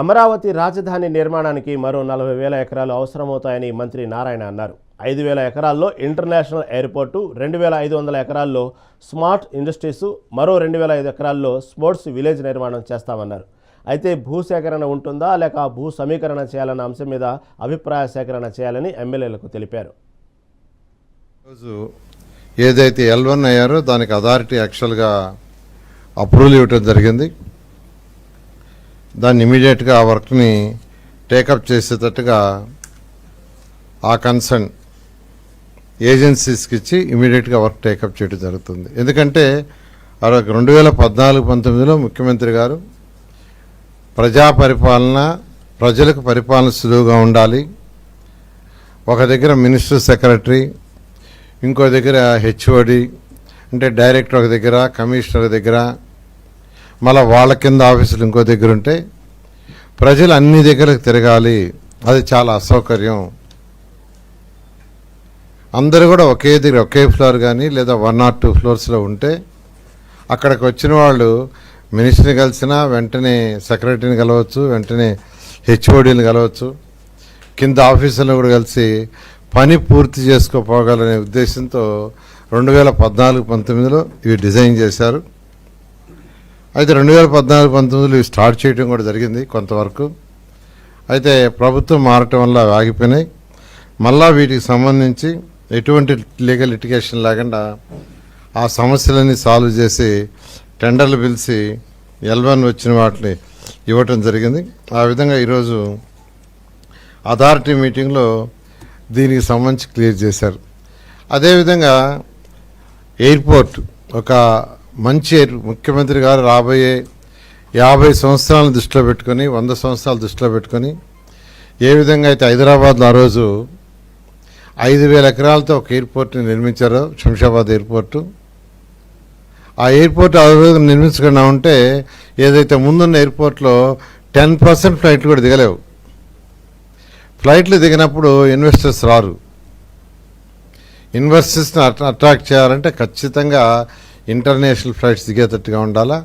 అమరావతి రాజధాని నిర్మాణానికి మరో నలభై వేల ఎకరాలు అవసరమవుతాయని మంత్రి నారాయణ అన్నారు. ఐదు వేల ఎకరాల్లో ఇంటర్నేషనల్ ఎయిర్పోర్టు రెండు వేల ఐదు వందల ఎకరాల్లో స్మార్ట్ ఇండస్ట్రీస్ మరో రెండు వేల ఐదు ఎకరాల్లో స్పోర్ట్స్ విలేజ్ నిర్మాణం చేస్తామన్నారు. అయితే భూసేకరణ ఉంటుందా లేక భూ సమీకరణ చేయాలన్న అంశం మీద అభిప్రాయ సేకరణ చేయాలని ఎమ్మెల్యేలకు తెలిపారు. రోజు ఏదైతే ఎల్వన్ అయ్యారో దానికి అథారిటీ యాక్చువల్గా అప్రూవల్ ఇవ్వటం జరిగింది. దాన్ని ఇమీడియట్గా ఆ వర్క్ని టేకప్ చేసేటట్టుగా ఆ కన్సర్న్ ఏజెన్సీస్కి ఇచ్చి ఇమీడియట్గా వర్క్ టేకప్ చేయడం జరుగుతుంది. ఎందుకంటే రెండు వేల పద్నాలుగు పంతొమ్మిదిలో ముఖ్యమంత్రి గారు ప్రజా పరిపాలన ప్రజలకు పరిపాలన సులువుగా ఉండాలి. ఒక దగ్గర మినిస్టర్ సెక్రటరీ ఇంకో దగ్గర హెచ్ఓడి అంటే డైరెక్టర్ ఒక దగ్గర కమిషనర్ దగ్గర మళ్ళీ వాళ్ళ కింద ఆఫీసులు ఇంకో దగ్గర ఉంటే ప్రజలు అన్ని దగ్గరకు తిరగాలి. అది చాలా అసౌకర్యం. అందరూ కూడా ఒకే దగ్గర ఒకే ఫ్లోర్ కానీ లేదా వన్ ఆర్ టూ ఫ్లోర్స్లో ఉంటే అక్కడికి వచ్చిన వాళ్ళు మినిస్టర్ని కలిసినా వెంటనే సెక్రటరీని కలవచ్చు వెంటనే హెచ్ఓడీని కలవచ్చు. కింద ఆఫీసులను కూడా కలిసి పని పూర్తి చేసుకోపోగలనే ఉద్దేశంతో రెండు వేల పద్నాలుగు పంతొమ్మిదిలో ఇవి డిజైన్ చేశారు. అయితే రెండు వేల పద్నాలుగు పంతొమ్మిదిలో స్టార్ట్ చేయడం కూడా జరిగింది కొంతవరకు. అయితే ప్రభుత్వం మారటం వల్ల ఆగిపోయినాయి. మళ్ళా వీటికి సంబంధించి ఎటువంటి లీగల్ లిటిగేషన్ లేకుండా ఆ సమస్యలన్నీ సాల్వ్ చేసి టెండర్లు పిలిచి ఎల్వన్ వచ్చిన వాటిని ఇవ్వటం జరిగింది. ఆ విధంగా ఈరోజు అథారిటీ మీటింగ్లో దీనికి సంబంధించి క్లియర్ చేశారు. అదేవిధంగా ఎయిర్పోర్ట్ ఒక మంచి ఎయిర్ ముఖ్యమంత్రి గారు రాబోయే యాభై సంవత్సరాలను దృష్టిలో పెట్టుకొని వంద సంవత్సరాలు దృష్టిలో పెట్టుకొని ఏ విధంగా అయితే హైదరాబాద్లో ఆ రోజు ఐదు వేల ఎకరాలతో ఒక ఎయిర్పోర్ట్ని నిర్మించారో శంషాబాద్ ఎయిర్పోర్టు ఆ ఎయిర్పోర్ట్ ఆ రోజు నిర్మించకుండా ఉంటే ఏదైతే ముందున్న ఎయిర్పోర్ట్లో టెన్ పర్సెంట్ ఫ్లైట్లు కూడా దిగలేవు. ఫ్లైట్లు దిగినప్పుడు ఇన్వెస్టర్స్ రారు. ఇన్వెస్టర్స్ని అట్రాక్ట్ చేయాలంటే ఖచ్చితంగా ఇంటర్నేషనల్ ఫ్లైట్స్ దిగేటట్టుగా ఉండాలా?